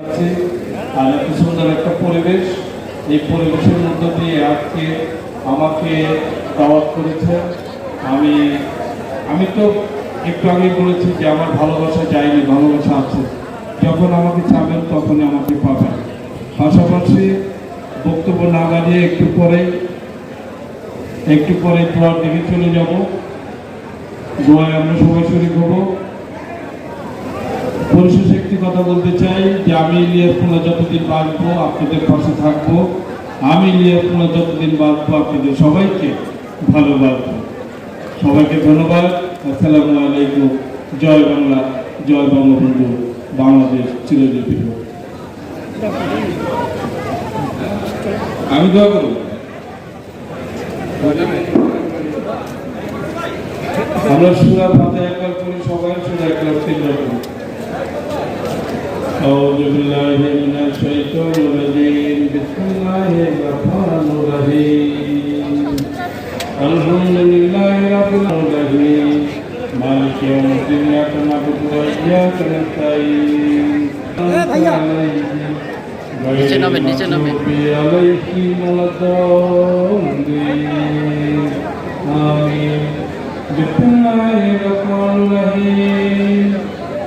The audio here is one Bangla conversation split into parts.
আর এত সুন্দর একটা পরিবেশ। এই পরিবেশের মধ্য দিয়ে আজকে আমাকে দাওয়াত করেছে। আমি আমি তো একটু আগে বলেছি যে আমার ভালোবাসা যায়নি, ভালোবাসা আছে। যখন আমাকে চাবেন, তখনই আমাকে পাবেন। পাশাপাশি বক্তব্য না বাড়িয়ে একটু পরে একটু পরে দোয়ার দিকে চলে যাব। দোয়ায় আমরা সবাই শরীর হব। পরিশেষে একটি কথা বলতে চাই যে আমি ইলিয়াসপুলা যতদিন বাঁচবো, আপনাদের পাশে থাকব। আমি ইলিয়াসপুলা যতদিন বাঁচবো, আপনাদের সবাইকে ভালোবাসবো। সবাইকে ধন্যবাদ। আসসালামু আলাইকুম। জয় বাংলা, জয় বঙ্গবন্ধু। বাংলাদেশ চিরজীবী। আমি দোয়া করব। আমরা সুরা ফাতে একবার করি সবাই, সুরা একবার তিন রকম। أعوذ بالله من الشيطان الرجيم بسم الله الرحمن الرحيم الحمد لله رب العالمين مالك يوم الدين إياك نعبد وإياك نستعين নিচে নামেন, নিচে নামেন। عليهم ولا الضالين آمين بسم الله الرحمن الرحيم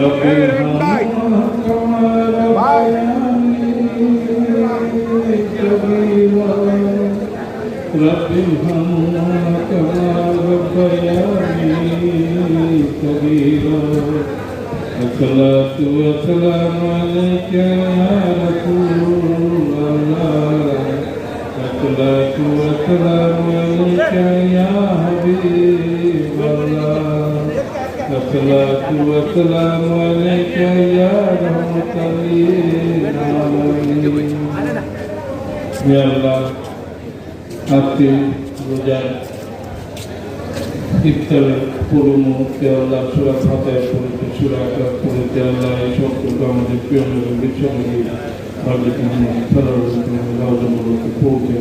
رب ارحمهما كما ربياني صغيرا رب ارحمهما كما ربياني صغيرا الصلاة والسلام عليك يا رسول الله الصلاة والسلام عليك يا حبيب الله الصلاة والسلام عليك يا رحمة للعالمين يا الله আজকে রোজার ইফতারের পুরো মুহূর্তে আল্লাহ সুরা ফাতায় পড়েছে সুরা আকাশ পড়েছে আল্লাহ এই সবটুকু আমাদের প্রিয় নবী বিশ্বনবী হযরত মুহাম্মদ সাল্লাল্লাহু আলাইহি ওয়াসাল্লামকে পৌঁছে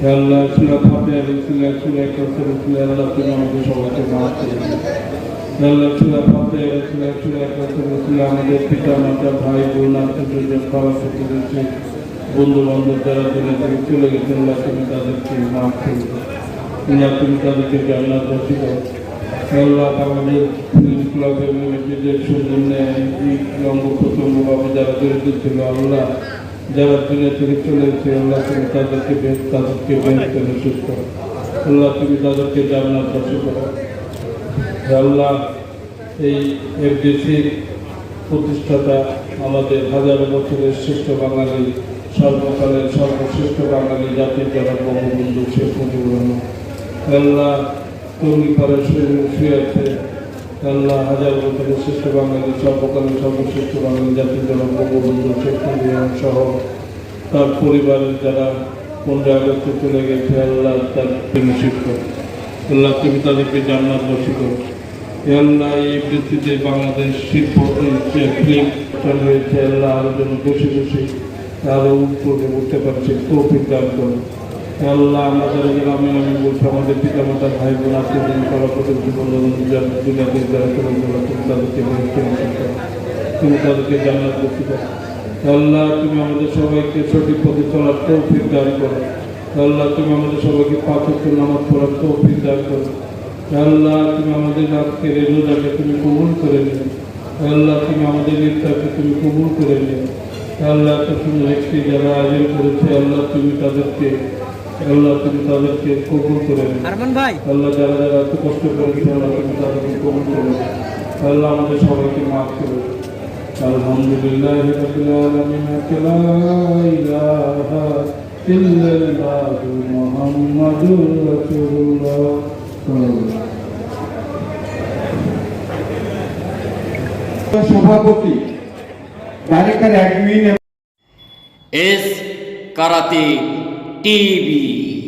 হে আল্লাহ সুরা ফাতায় রসুলের সুরা আকাশ রসুলের আল্লাহ তুমি আমাদের সবাইকে মাফ করে দিন হে আল্লাহ ফাতায় রসুলের সুরা আকাশ রসুল আমাদের পিতা মাতা ভাই বোন আত্মীয় খাওয়া করতে বন্ধু বান্ধব যারা দূরে থেকে চলে গেছে আল্লাহ তুমি তাদেরকে তাদেরকে জান্নাত করো চলে সুস্থ আল্লাহ তুমি তাদেরকে জান্নাত বাসী হে আল্লাহ এই এফডিসির প্রতিষ্ঠাতা আমাদের হাজার বছরের শ্রেষ্ঠ বাঙালি, সর্বকালের সর্বশ্রেষ্ঠ বাঙালি জাতির জনক বঙ্গবন্ধু শেখ মুজিবুর রহমান। আল্লাহ তরুণী পাড়ার শুয়ে আছে। আল্লাহ হাজার বছরের শ্রেষ্ঠ বাঙালি, সর্বকালের সর্বশ্রেষ্ঠ বাঙালি জাতির জনক বঙ্গবন্ধু শেখ মুজিবুর রহমান সহ তার পরিবারের যারা পনেরো আগস্টে চলে গেছে আল্লাহ তার শিক্ষক। আল্লাহ তুমি তাদেরকে জান্নাত বসী করো। আল্লাহ এই পৃথিবীতে বাংলাদেশ শিল্প ফিল্ম চালু আল্লাহ আরও যেন বসে বসে আরও উপরে উঠতে পারছে তৌফিক দান করো। আল্লাহ আমাদের গ্রামে আমি বলছি, আমাদের পিতা মাতা ভাই বোন আত্মীয় প্রতি জীবন দুনিয়াতে যারা তুমি তাদেরকে তুমি তাদেরকে জান্নাত বসী করো হে আল্লাহ তুমি আমাদের সবাইকে সঠিক পথে চলার তৌফিক দান করো। আল্লাহ তুমি আমাদের সবাইকে পাঁচ নামাজ পড়ার তৌফিক দান করো। আল্লাহ তুমি আমাদের আজকের এই রোজাকে তুমি কবুল করে নিও। আল্লাহ তুমি আমাদের ইফতারকে তুমি কবুল করে নিও। আল্লাহ সুন্দর একটি যারা আয়োজন করেছে আল্লাহ তুমি তাদেরকে আল্লাহ তুমি তাদেরকে কবুল করে নিও। আল্লাহ যারা যারা এত কষ্ট করেছে আল্লাহ তুমি তাদেরকে কবুল করে নিও। আল্লাহ আমাদের সবাইকে মাফ করে। আলহামদুলিল্লাহ ইলাহা ইল্লাল্লাহ মুহাম্মাদুর রাসূলুল্লাহ। সভাপতি director admin S karate TV.